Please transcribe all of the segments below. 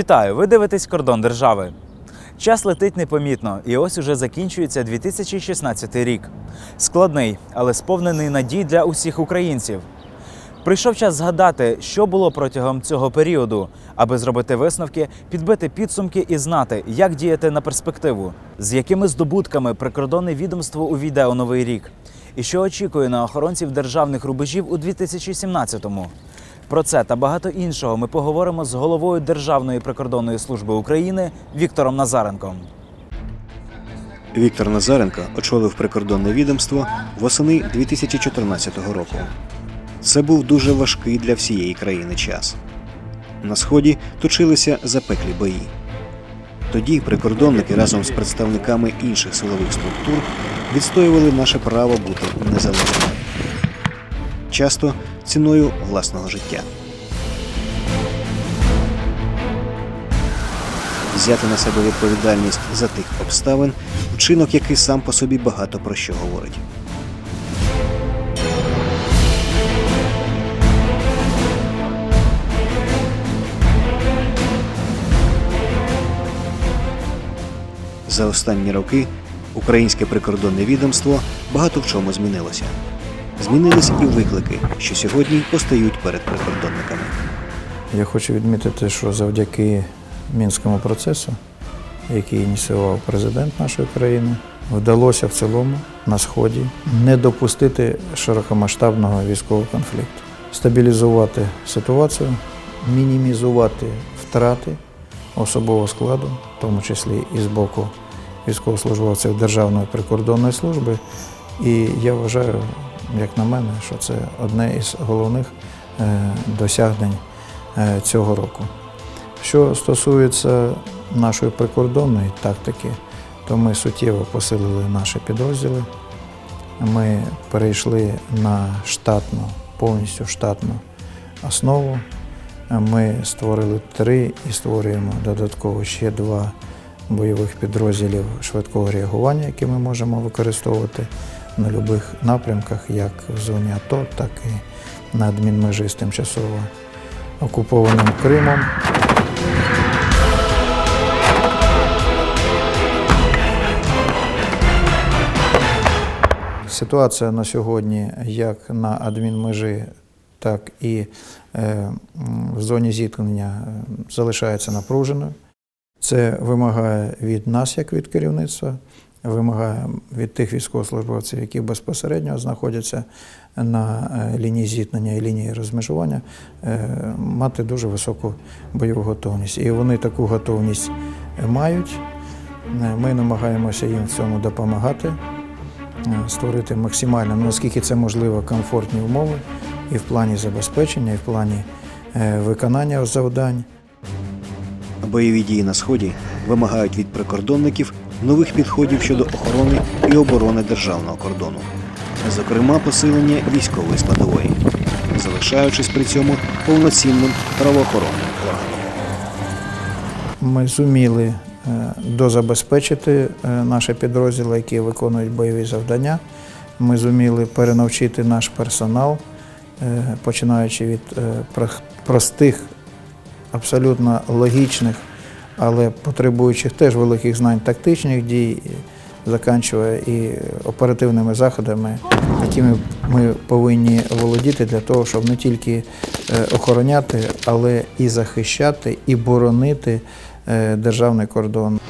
Вітаю! Ви дивитесь кордон держави. Час летить непомітно, і ось уже закінчується 2016 рік. Складний, але сповнений надій для усіх українців. Прийшов час згадати, що було протягом цього періоду, аби зробити висновки, підбити підсумки і знати, як діяти на перспективу, з якими здобутками прикордонне відомство увійде у новий рік, і що очікує на охоронців державних рубежів у 2017-му. Про це та багато іншого ми поговоримо з головою Державної прикордонної служби України Віктором Назаренком. Віктор Назаренко очолив прикордонне відомство восени 2014 року. Це був дуже важкий для всієї країни час. На сході точилися запеклі бої. Тоді прикордонники разом з представниками інших силових структур відстоювали наше право бути незалежними, часто ціною власного життя. Взяти на себе відповідальність за тих обставин, вчинок, який сам по собі багато про що говорить. За останні роки українське прикордонне відомство багато в чому змінилося. Змінились і виклики, що сьогодні постають перед прикордонниками. Я хочу відмітити, що завдяки мінському процесу, який ініціював президент нашої країни, вдалося в цілому на сході не допустити широкомасштабного військового конфлікту, стабілізувати ситуацію, мінімізувати втрати особового складу, в тому числі і з боку військовослужбовців Державної прикордонної служби. І я вважаю, як на мене, що це одне із головних е, досягнень е, цього року. Що стосується нашої прикордонної тактики, то ми суттєво посилили наші підрозділи. Ми перейшли на штатну, повністю штатну основу. Ми створили три і створюємо додатково ще два бойових підрозділів швидкого реагування, які ми можемо використовувати на будь-яких напрямках, як в зоні АТО, так і на адмінмежі з тимчасово окупованим Кримом. Ситуація на сьогодні як на адмінмежі, так і е, в зоні зіткнення е, залишається напруженою. Це вимагає від нас, як від керівництва, вимагає від тих військовослужбовців, які безпосередньо знаходяться на е, лінії зіткнення і лінії розмежування, е, мати дуже високу бойову готовність. І вони таку готовність мають. Е, Ми намагаємося їм в цьому допомагати, створити максимально, ну, наскільки це можливо, комфортні умови і в плані забезпечення, і в плані виконання завдань. Бойові дії на сході вимагають від прикордонників нових підходів щодо охорони і оборони державного кордону, зокрема посилення військової складової, залишаючись при цьому повноцінним правоохоронним органом. Ми зуміли е, дозабезпечити е, наші підрозділи, які виконують бойові завдання. Ми зуміли перенавчити наш персонал, е, починаючи від простих, абсолютно логічних, але потребуючих теж великих знань тактичних дій, заканчує і оперативними заходами, якими ми повинні володіти для того, щоб не тільки е, охороняти, але і захищати, і боронити е, державний кордон.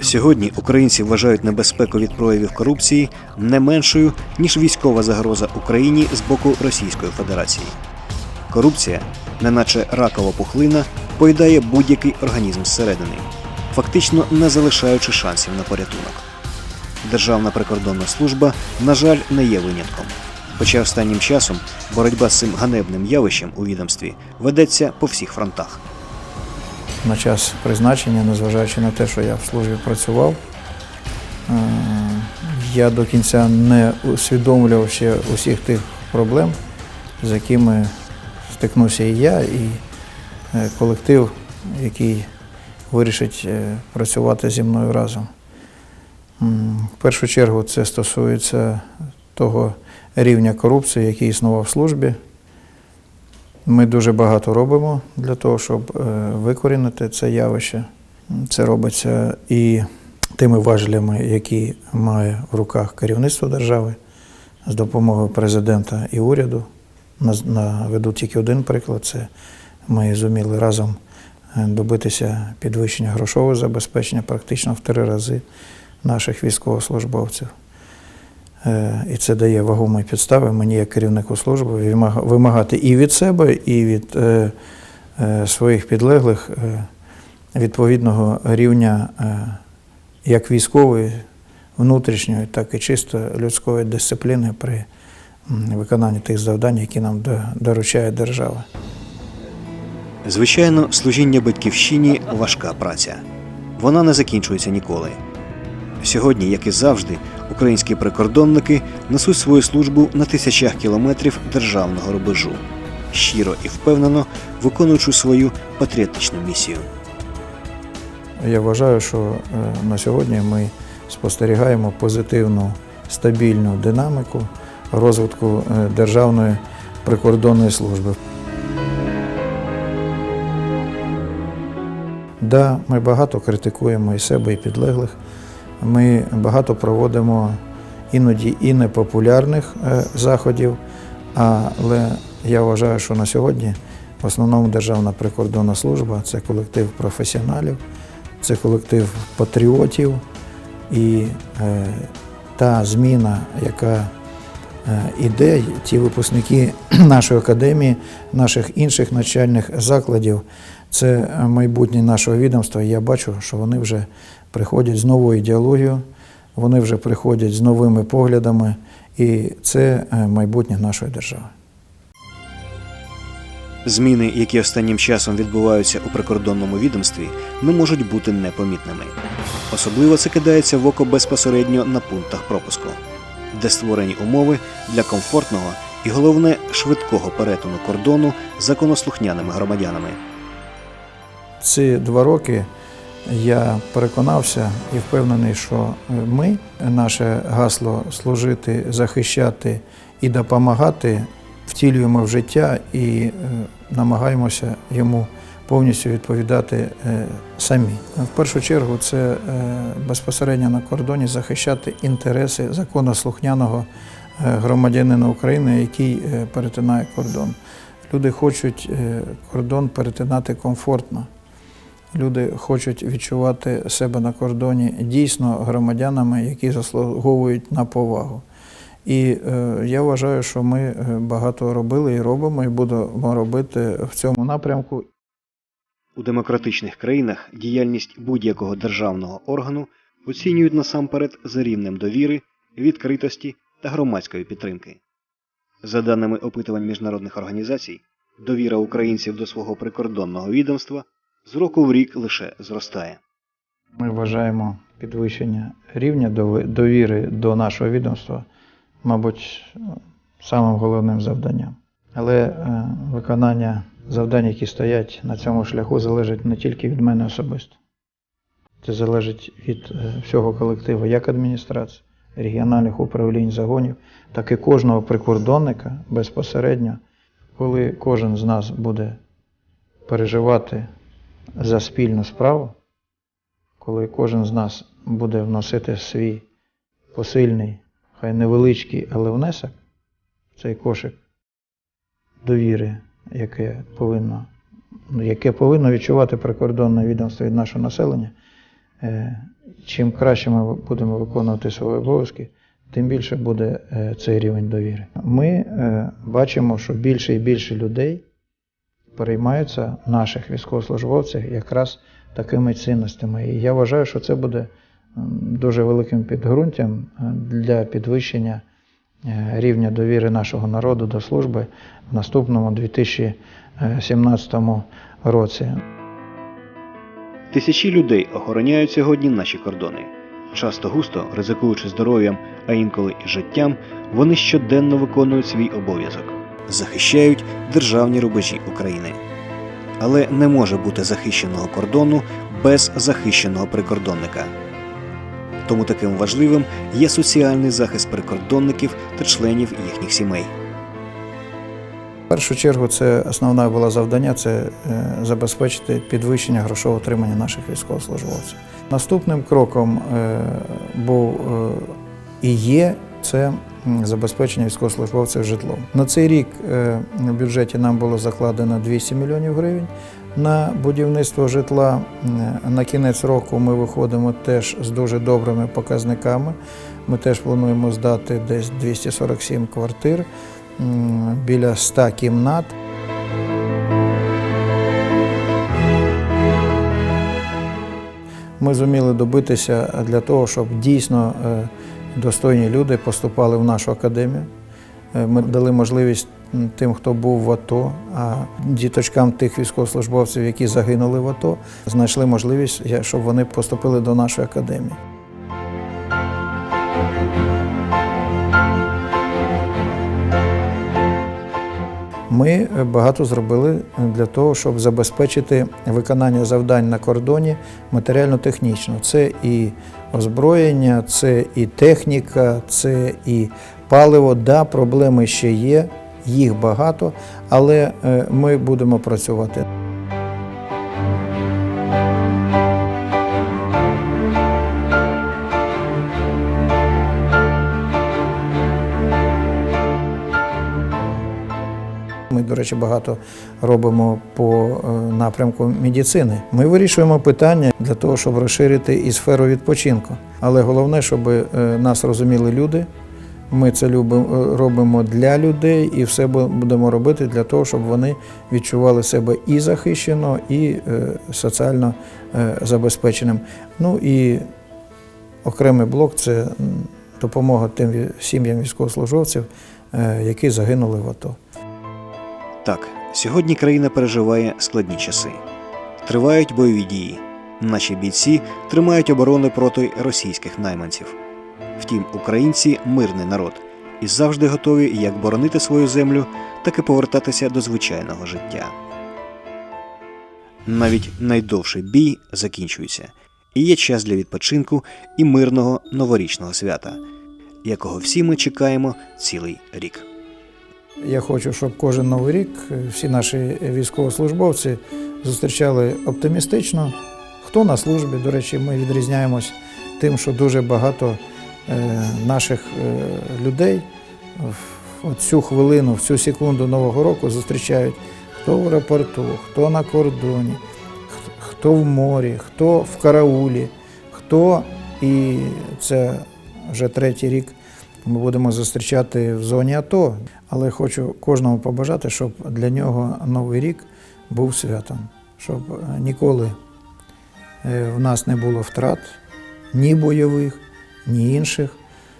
Сьогодні українці вважають небезпеку від проявів корупції не меншою, ніж військова загроза Україні з боку Російської Федерації. Корупція, неначе ракова пухлина, поїдає будь-який організм зсередини, фактично не залишаючи шансів на порятунок. Державна прикордонна служба, на жаль, не є винятком. Хоча останнім часом боротьба з цим ганебним явищем у відомстві ведеться по всіх фронтах. на час призначення, незважаючи на те, що я в службі працював, е, я до кінця не усвідомлював ще усіх тих проблем, з якими стикнувся і я, і е, колектив, який вирішить е, працювати зі мною разом. В першу чергу це стосується того рівня корупції, який існував в службі. Ми дуже багато робимо для того, щоб е, викорінити це явище. Це робиться і тими важелями, які має в руках керівництво держави з допомогою президента і уряду. Наведу тільки один приклад: це ми зуміли разом е, добитися підвищення грошового забезпечення практично в три рази наших військовослужбовців. Е, І це дає вагомі підстави мені, як керівнику служби, вимагати і від себе, і від е, своїх підлеглих відповідного рівня як військової, внутрішньої, так і чисто людської дисципліни при м, виконанні тих завдань, які нам доручає держава. Звичайно, служіння батьківщині важка праця. Вона не закінчується ніколи. Сьогодні, як і завжди, українські прикордонники несуть свою службу на тисячах кілометрів державного рубежу, щиро і впевнено виконуючи свою патріотичну місію. Я вважаю, що е, на сьогодні ми спостерігаємо позитивну стабільну динаміку розвитку е, Державної прикордонної служби. Да, ми багато критикуємо і себе, і підлеглих. Ми багато проводимо іноді і непопулярних е, заходів, але я вважаю, що на сьогодні в основному Державна прикордонна служба це колектив професіоналів, це колектив патріотів і е, та зміна, яка е, іде, ті випускники нашої академії, наших інших навчальних закладів, це майбутнє нашого відомства. І Я бачу, що вони вже приходять з новою ідеологією, вони вже приходять з новими поглядами, і це е, майбутнє нашої держави. Зміни, які останнім часом відбуваються у прикордонному відомстві, не можуть бути непомітними. Особливо це кидається в око безпосередньо на пунктах пропуску, де створені умови для комфортного і головне швидкого перетину кордону законослухняними громадянами. Ці два роки я переконався і впевнений, що ми, наше гасло служити, захищати і допомагати, втілюємо в життя і е, намагаємося йому повністю відповідати е, самі. В першу чергу це е, безпосередньо на кордоні захищати інтереси законослухняного е, громадянина України, який перетинає кордон. Люди хочуть кордон перетинати комфортно. Люди хочуть відчувати себе на кордоні дійсно громадянами, які заслуговують на повагу. І е, я вважаю, що ми багато робили і робимо, і будемо робити в цьому напрямку. У демократичних країнах діяльність будь-якого державного органу оцінюють насамперед за рівнем довіри, відкритості та громадської підтримки. За даними опитувань міжнародних організацій, довіра українців до свого прикордонного відомства з року в рік лише зростає. Ми вважаємо підвищення рівня довіри до нашого відомства, мабуть, самим головним завданням. Але е, виконання завдань, які стоять на цьому шляху, залежить не тільки від мене особисто. Це залежить від е, всього колективу, як адміністрації, регіональних управлінь загонів, так і кожного прикордонника безпосередньо, коли кожен з нас буде переживати за спільну справу, коли кожен з нас буде вносити свій посильний, хай невеличкий, але внесок цей кошик довіри, яке повинно, яке повинно відчувати прикордонне відомство від нашого населення, е, чим краще ми будемо виконувати свої обов'язки, тим більше буде е, цей рівень довіри. Ми е, бачимо, що більше і більше людей переймаються наших військовослужбовців якраз такими цінностями. І я вважаю, що це буде дуже великим підґрунтям для підвищення рівня довіри нашого народу до служби в наступному 2017 році. Тисячі людей охороняють сьогодні наші кордони. Часто густо, ризикуючи здоров'ям, а інколи і життям, вони щоденно виконують свій обов'язок, захищають державні рубежі України. Але не може бути захищеного кордону без захищеного прикордонника. Тому таким важливим є соціальний захист прикордонників та членів їхніх сімей. першу чергу це основне було завдання це е, забезпечити підвищення грошового отримання наших військовослужбовців. Наступним кроком е, був е, і є це забезпечення військовослужбовців житлом. На цей рік в бюджеті нам було закладено 200 мільйонів гривень на будівництво житла. На кінець року ми виходимо теж з дуже добрими показниками. Ми теж плануємо здати десь 247 квартир, біля 100 кімнат. Ми зуміли добитися для того, щоб дійсно е, достойні люди поступали в нашу академію. Е, Ми дали можливість тим, хто був в АТО, а діточкам тих військовослужбовців, які загинули в АТО, знайшли можливість, щоб вони поступили до нашої академії. Ми е, багато зробили для того, щоб забезпечити виконання завдань на кордоні матеріально-технічно. Це і озброєння, це і техніка, це і паливо. Да, проблеми ще є, їх багато, але е, ми будемо працювати. Ми, до речі, багато робимо по е, напрямку медицини. Ми вирішуємо питання для того, щоб розширити і сферу відпочинку. Але головне, щоб е, нас розуміли люди. Ми це любимо, робимо для людей і все будемо робити для того, щоб вони відчували себе і захищено, і е, соціально е, забезпеченим. Ну і окремий блок це допомога тим сім'ям військовослужбовців, е, які загинули в АТО. Так, сьогодні країна переживає складні часи. Тривають бойові дії. Наші бійці тримають оборони проти російських найманців. Втім, українці мирний народ і завжди готові як боронити свою землю, так і повертатися до звичайного життя. Навіть найдовший бій закінчується, і є час для відпочинку і мирного новорічного свята, якого всі ми чекаємо цілий рік. Я хочу, щоб кожен новий рік всі наші військовослужбовці зустрічали оптимістично. Хто на службі, до речі, ми відрізняємось тим, що дуже багато наших е, людей в цю хвилину, в цю секунду Нового року зустрічають хто в аеропорту, хто на кордоні, хто в морі, хто в караулі, хто, і це вже третій рік ми будемо зустрічати в зоні АТО. Але хочу кожному побажати, щоб для нього Новий рік був святом, щоб е, ніколи е, в нас не було втрат ні бойових, ні інших,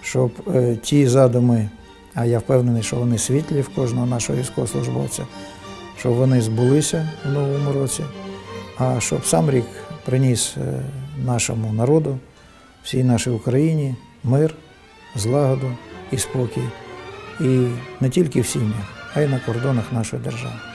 щоб е, ті задуми, а я впевнений, що вони світлі в кожного нашого військовослужбовця, щоб вони збулися в новому році, а щоб сам рік приніс е, нашому народу, всій нашій Україні мир, злагоду і спокій. І не тільки в сім'ях, а й на кордонах нашої держави.